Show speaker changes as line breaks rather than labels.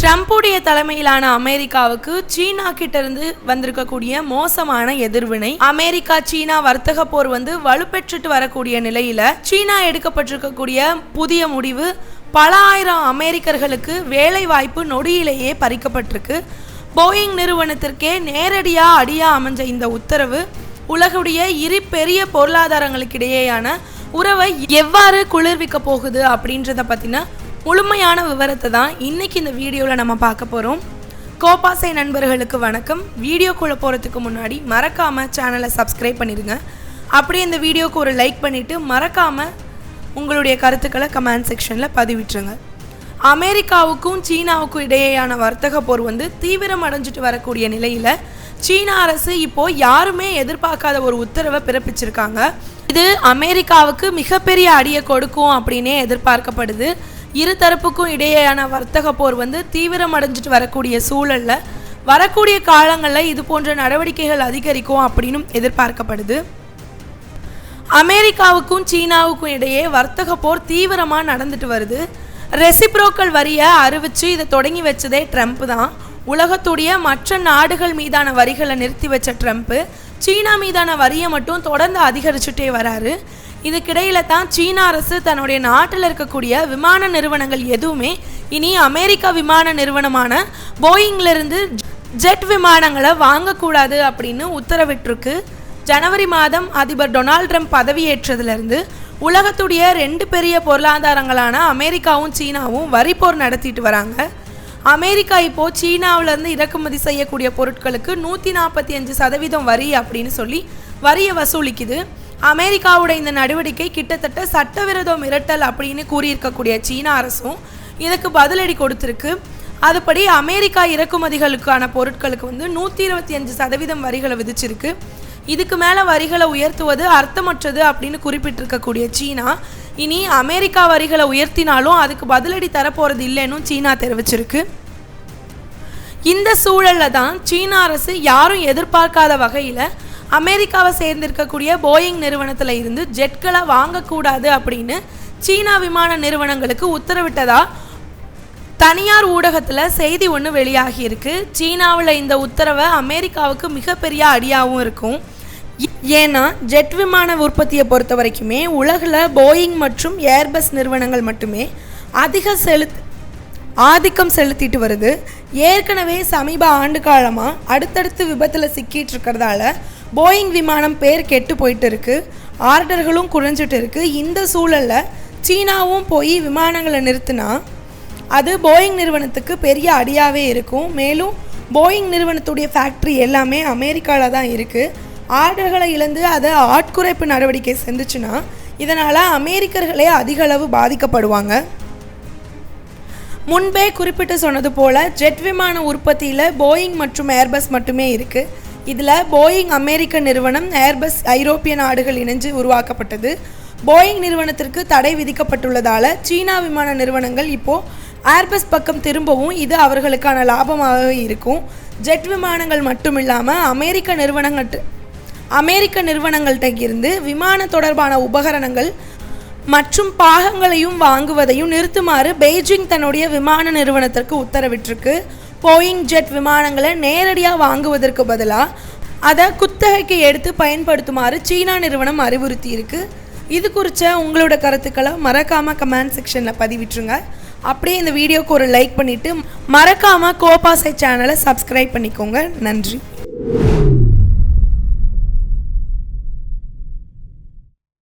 ட்ரம்ப்புடைய தலைமையிலான அமெரிக்காவுக்கு சீனா கிட்ட இருந்து வந்திருக்கக்கூடிய மோசமான எதிர்வினை அமெரிக்கா சீனா வர்த்தக போர் வந்து வலுப்பெற்றுட்டு வரக்கூடிய நிலையில சீனா எடுக்கப்பட்டிருக்கக்கூடிய புதிய முடிவு பல ஆயிரம் அமெரிக்கர்களுக்கு வேலை வாய்ப்பு நொடியிலேயே பறிக்கப்பட்டிருக்கு. போயிங் நிறுவனத்திற்கே நேரடியாக அடியா அமைஞ்ச இந்த உத்தரவு உலகுடைய இரு பெரிய பொருளாதாரங்களுக்கிடையேயான உறவை எவ்வாறு குளிர்விக்க போகுது அப்படின்றத பற்றின முழுமையான விவரத்தை தான் இன்னைக்கு இந்த வீடியோவில் நம்ம பார்க்க போகிறோம் கோபாசை நண்பர்களுக்கு வணக்கம். வீடியோக்குள்ளே போகிறதுக்கு முன்னாடி மறக்காமல் சேனலை சப்ஸ்கிரைப் பண்ணிடுங்க அப்படியே இந்த வீடியோக்கு ஒரு லைக் பண்ணிவிட்டு மறக்காமல் உங்களுடைய கருத்துக்களை கமெண்ட் செக்ஷனில் பதிவிட்டுருங்க. அமெரிக்காவுக்கும் சீனாவுக்கும் இடையேயான வர்த்தக போர் வந்து தீவிரம் அடைஞ்சிட்டு வரக்கூடிய நிலையில் சீனா அரசு இப்போ யாருமே எதிர்பார்க்காத ஒரு உத்தரவை பிறப்பிச்சிருக்காங்க. இது அமெரிக்காவுக்கு மிகப்பெரிய அடியை கொடுக்கும் அப்படின்னே எதிர்பார்க்கப்படுது. இரு தரப்புக்கும் இடையேயான வர்த்தக போர் வந்து தீவிரம் அடைஞ்சிட்டு வரக்கூடிய சூழல்ல வரக்கூடிய காலங்களில் இது போன்ற நடவடிக்கைகள் அதிகரிக்கும் அப்படின்னு எதிர்பார்க்கப்படுது. அமெரிக்காவுக்கும் சீனாவுக்கும் இடையே வர்த்தக போர் தீவிரமாக நடந்துட்டு வருது. ரெசிப்ரோக்கல் வரியை அறிவித்து இதை தொடங்கி வச்சதே ட்ரம்ப் தான். உலகத்துடைய மற்ற நாடுகள் மீதான வரிகளை நிறுத்தி வச்ச ட்ரம்ப்பு சீனா மீதான வரியை மட்டும் தொடர்ந்து அதிகரிச்சுட்டே வராரு. இதுக்கிடையில தான் சீன அரசு தன்னுடைய நாட்டில் இருக்கக்கூடிய விமான நிறுவனங்கள் எதுவுமே இனி அமெரிக்கா விமான நிறுவனமான போயிங்லேருந்து ஜெட் விமானங்களை வாங்கக்கூடாது அப்படின்னு உத்தரவிட்டிருக்கு. ஜனவரி மாதம் அதிபர் டொனால்ட் ட்ரம்ப் பதவியேற்றதுலேருந்து உலகத்துடைய ரெண்டு பெரிய பொருளாதாரங்களான அமெரிக்காவும் சீனாவும் வரிப்போர் நடத்திட்டு வராங்க. அமெரிக்கா இப்போ சீனாவிலேருந்து இறக்குமதி செய்யக்கூடிய பொருட்களுக்கு நூற்றி நாற்பத்தி அஞ்சு சதவீதம் வரி அப்படின்னு சொல்லி வரியை வசூலிக்குது. அமெரிக்காவோட இந்த நடவடிக்கை கிட்டத்தட்ட சட்டவிரோத மிரட்டல் அப்படின்னு கூறியிருக்கக்கூடிய சீன அரசும் இதுக்கு பதிலடி கொடுத்துருக்கு. அதுபடி அமெரிக்கா இறக்குமதிகளுக்கான பொருட்களுக்கு வந்து நூற்றி இருபத்தி அஞ்சு சதவீதம் வரிகளை விதிச்சிருக்கு. இதுக்கு மேலே வரிகளை உயர்த்துவது அர்த்தமற்றது அப்படின்னு குறிப்பிட்டிருக்கக்கூடிய சீனா இனி அமெரிக்கா வரிகளை உயர்த்தினாலும் அதுக்கு பதிலடி தரப்போகிறது இல்லைன்னு சீனா தெரிவிச்சிருக்கு. இந்த சூழலில் தான் சீன அரசு யாரும் எதிர்பார்க்காத வகையில் அமெரிக்காவை சேர்ந்திருக்கக்கூடிய போயிங் நிறுவனத்தில் இருந்து ஜெட்களை வாங்கக்கூடாது அப்படின்னு சீனா விமான நிறுவனங்களுக்கு உத்தரவிட்டதா தனியார் ஊடகத்தில் செய்தி ஒன்று வெளியாகியிருக்கு சீனாவில் இந்த உத்தரவை அமெரிக்காவுக்கு மிகப்பெரிய அடியாகவும் இருக்கும். ஏன்னா ஜெட் விமான உற்பத்தியை பொறுத்த வரைக்குமே உலகில் போயிங் மற்றும் ஏர்பஸ் நிறுவனங்கள் மட்டுமே அதிக செலுத் ஆதிக்கம் செலுத்திட்டு வருது. ஏற்கனவே சமீப ஆண்டு காலமாக அடுத்தடுத்து விபத்தில் சிக்கிட்டு இருக்கிறதால போயிங் விமானம் பேர் கெட்டு போயிட்டு இருக்கு ஆர்டர்களும் குறைஞ்சிட்டு இருக்கு இந்த சூழலில் சீனாவும் போய் விமானங்களை நிறுத்தினா அது போயிங் நிறுவனத்துக்கு பெரிய அடியாகவே இருக்கும். மேலும் போயிங் நிறுவனத்துடைய ஃபேக்ட்ரி எல்லாமே அமெரிக்காவில் தான் இருக்குது ஆர்டர்களை இழந்து அதை ஆட்குறைப்பு நடவடிக்கை செஞ்சுச்சுன்னா இதனால் அமெரிக்கர்களே அதிக அளவு பாதிக்கப்படுவாங்க. முன்பே குறிப்பிட்டு சொன்னது போல் ஜெட் விமான உற்பத்தியில் போயிங் மற்றும் ஏர்பஸ் மட்டுமே இருக்குது இதில் போயிங் அமெரிக்க நிறுவனம் ஏர்பஸ் ஐரோப்பிய நாடுகள் இணைஞ்சு உருவாக்கப்பட்டது. போயிங் நிறுவனத்திற்கு தடை விதிக்கப்பட்டுள்ளதால் சீனா விமான நிறுவனங்கள் இப்போது ஏர்பஸ் பக்கம் திரும்பவும் இது அவர்களுக்கான லாபமாக இருக்கும். ஜெட் விமானங்கள் மட்டும் இல்லாமல் அமெரிக்க நிறுவனங்கள் அமெரிக்க நிறுவனங்கள்கிட்ட இருந்து விமான தொடர்பான உபகரணங்கள் மற்றும் பாகங்களையும் வாங்குவதையும் நிறுத்துமாறு பெய்ஜிங் தன்னுடைய விமான நிறுவனத்திற்கு உத்தரவிட்டிருக்கு. போயிங் ஜெட் விமானங்களை நேரடியாக வாங்குவதற்கு பதிலாக அதை குத்தகைக்கு எடுத்து பயன்படுத்துமாறு சீனா நிறுவனம் அறிவுறுத்தி இருக்கு இது குறித்த உங்களோட கருத்துக்களை மறக்காமல் கமெண்ட் செக்ஷனில் பதிவிட்டுருங்க. அப்படியே இந்த வீடியோக்கு ஒரு லைக் பண்ணிவிட்டு மறக்காமல் கோபாசை சேனலை சப்ஸ்கிரைப் பண்ணிக்கோங்க. நன்றி.